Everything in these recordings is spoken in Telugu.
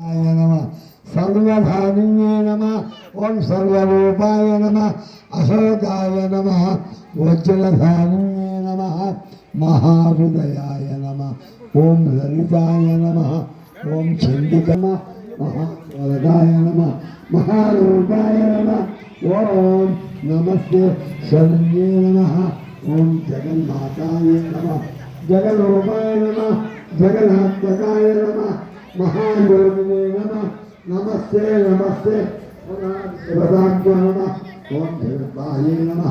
य नमः सर्वधारिण्ये नमः ॐ सर्वरूपाय नमः अशोकाय नमः वज्रधारिण्ये नमः महाहृदयाय नमः ॐ ललिताय नमः ॐ चण्डिकम महावरदाय नमः महारूपाय नमः ॐ नमस्ते शरण्ये नमः ॐ जगन्माताय नमः जगन्रूपाय नमः जगन्नात्मकाय नमः మహాగౌరినే నమ నమస్తే నమస్తే. శివదాత్మ నమ ఓం శివాయ నమ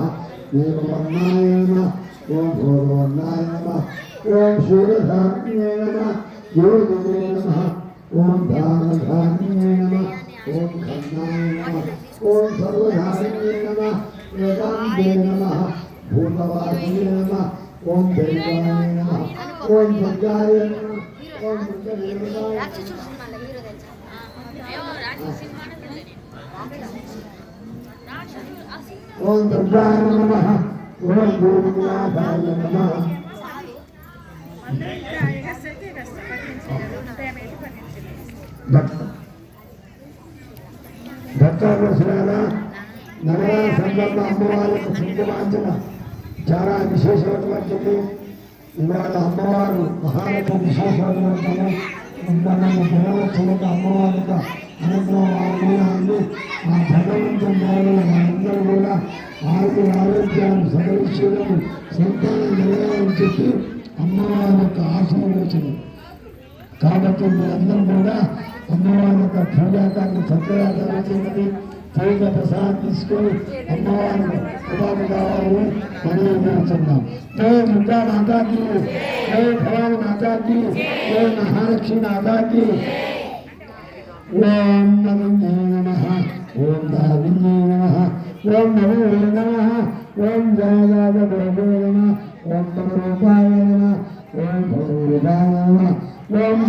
దేవవర్ణాయ నమ ఓం భూర్వర్ణాయ నమ ఓం సూర్యధాన్యే నమ యోగినే నమ ఓం ధానధాన్యే నమ ఓం నమ ఓం భూమినాథాయ అమ్మవారికి కుంకుమార్చన చాలా విశేషమైనటువంటిది ఇవాళ అమ్మవారు మహాలక్ష్మి విశేషమైనటువంటి మన జనవచ్చులకు అమ్మవారికి అనుగ్రహం అనుగ్రహాన్ని ఆకు ఆరోగ్యాన్ని సదవిషయాలను సంతానం నిలయాలని చెప్పి అమ్మవారి యొక్క ఆశీర్వచనం. కాబట్టి మీరందరూ కూడా అమ్మవారి యొక్క పూజాకాన్ని చక్కగా జరుగుతున్నది పూజ ప్రసాదం తీసుకొని అమ్మవారిని ప్రభావం కావాలని మనం చేస్తున్నాం. జై దుర్గా మాతాకి జై భవాని మాతాకి జై మహాలక్ష్మి మాతాకి ఓం నమో నమః ఓం దావిన్యే నమ. ఓం నమో నమః ఓం జయాయ గురవే నమః ఓం నమరూపాయ నమః ఓం భూరుదాయ నమః ఓం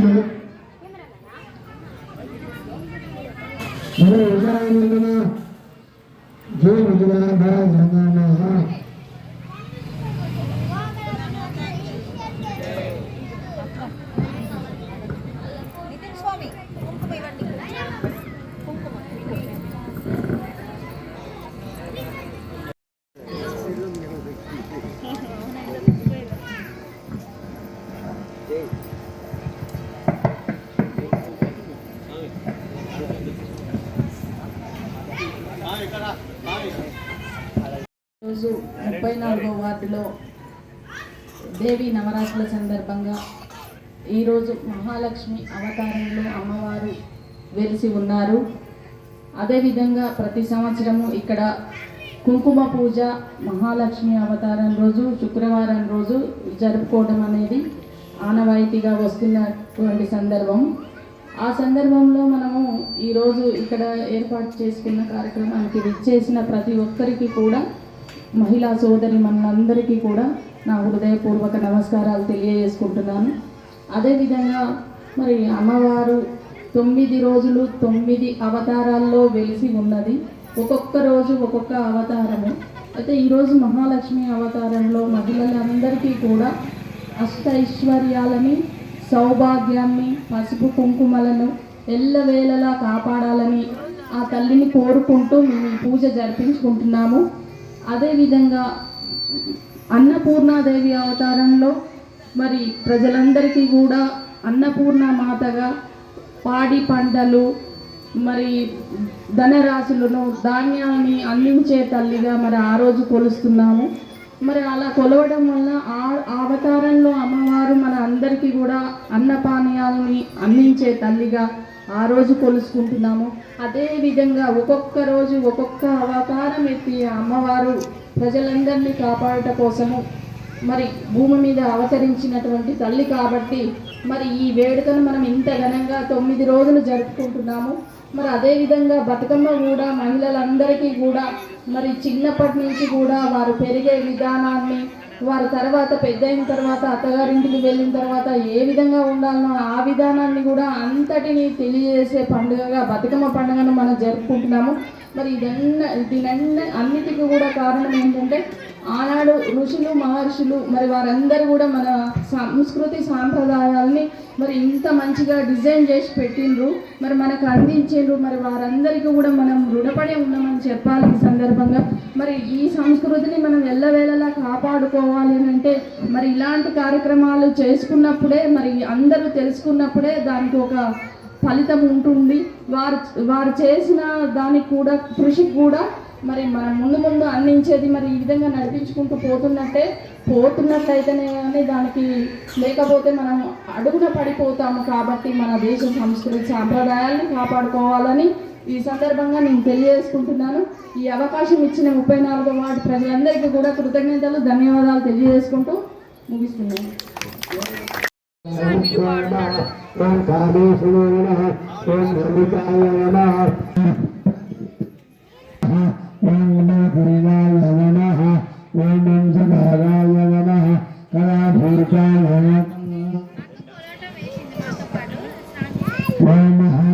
భూరుదాయ నమః జయ విజయనాథాయ నమః రోజు ముప్పై నాలుగో వార్డులో దేవి నవరాత్రుల సందర్భంగా ఈరోజు మహాలక్ష్మి అవతారంలో అమ్మవారు వెలిసి ఉన్నారు. అదేవిధంగా ప్రతి సంవత్సరము ఇక్కడ కుంకుమ పూజ మహాలక్ష్మి అవతారం రోజు శుక్రవారం రోజు జరుపుకోవడం అనేది ఆనవాయితీగా వస్తున్నటువంటి సందర్భం. ఆ సందర్భంలో మనము ఈరోజు ఇక్కడ ఏర్పాటు చేసుకున్న కార్యక్రమానికి విచ్చేసిన ప్రతి ఒక్కరికి కూడా మహిళా సోదరి మనందరికీ కూడా నా హృదయపూర్వక నమస్కారాలు తెలియజేసుకుంటున్నాను. అదేవిధంగా మరి అమ్మవారు తొమ్మిది రోజులు తొమ్మిది అవతారాల్లో వెలిసి ఉన్నది. ఒక్కొక్క రోజు ఒక్కొక్క అవతారము. అయితే ఈరోజు మహాలక్ష్మి అవతారంలో మహిళలందరికీ కూడా అష్ట ఐశ్వర్యాలని సౌభాగ్యాన్ని పసుపు కుంకుమలను ఎల్లవేళలా కాపాడాలని ఆ తల్లిని కోరుకుంటూ మేము ఈ పూజ జరిపించుకుంటున్నాము. అదేవిధంగా అన్నపూర్ణాదేవి అవతారంలో మరి ప్రజలందరికీ కూడా అన్నపూర్ణ మాతగా పాడి పంటలు మరి ధనరాశులను ధాన్యాన్ని అందించే తల్లిగా మరి ఆ రోజు కొలుస్తున్నాము. మరి అలా కొలవడం వల్ల ఆ అవతారంలో అమ్మవారు మన అందరికీ కూడా అన్నపానీయాలని అందించే తల్లిగా ఆ రోజు కొలుసుకుంటున్నాము. అదేవిధంగా ఒక్కొక్క రోజు ఒక్కొక్క అవతారం ఎత్తి అమ్మవారు ప్రజలందరినీ కాపాడట కోసము మరి భూమి మీద అవతరించినటువంటి తల్లి కాబట్టి మరి ఈ వేడుకను మనం ఇంత ఘనంగా తొమ్మిది రోజులు జరుపుకుంటున్నాము. మరి అదేవిధంగా బతుకమ్మ కూడా మహిళలందరికీ కూడా మరి చిన్నప్పటి నుంచి కూడా వారు పెరిగే విధానాన్ని వారి తర్వాత పెద్ద అయిన తర్వాత అత్తగారింటికి వెళ్ళిన తర్వాత ఏ విధంగా ఉండాలనో ఆ విధానాన్ని కూడా అంతటిని తెలియజేసే పండుగగా బతుకమ్మ పండుగను మనం జరుపుకుంటున్నాము. మరి ఇదన్న దీనన్న అన్నిటికీ కూడా కారణం ఏంటంటే ఆనాడు ఋషులు మహర్షులు మరి వారందరూ కూడా మన సంస్కృతి సాంప్రదాయాల్ని మరి ఇంత మంచిగా డిజైన్ చేసి పెట్టిండ్రు. మరి మనకు అందించిండ్రు. మరి వారందరికీ కూడా మనం రుణపడే ఉన్నామని చెప్పాలి ఈ సందర్భంగా. మరి ఈ సంస్కృతిని మనం ఎల్లవేళలా కాపాడుకోవాలి అని అంటే మరి ఇలాంటి కార్యక్రమాలు చేసుకున్నప్పుడే మరి అందరూ తెలుసుకున్నప్పుడే దానికి ఒక ఫలితం ఉంటుంది. వారు వారు చేసిన దానికి కూడా కృషికి కూడా మరి మనం ముందు ముందు అందించేది మరి ఈ విధంగా నడిపించుకుంటూ పోతున్నట్టే పోతున్నట్టయితేనే కానీ దానికి లేకపోతే మనం అడుగున పడిపోతాము కాబట్టి మన దేశ సంస్కృతి సాంప్రదాయాలను కాపాడుకోవాలని ఈ సందర్భంగా నేను తెలియజేసుకుంటున్నాను ఈ అవకాశం ఇచ్చిన ముప్పై నాలుగో వార్డు ప్రజలందరికీ కూడా కృతజ్ఞతలు ధన్యవాదాలు తెలియజేసుకుంటూ ముగిస్తున్నాను ఓం కాళేశ్వరాయ నమః ఓం ధర్మికాయ నమః ఓం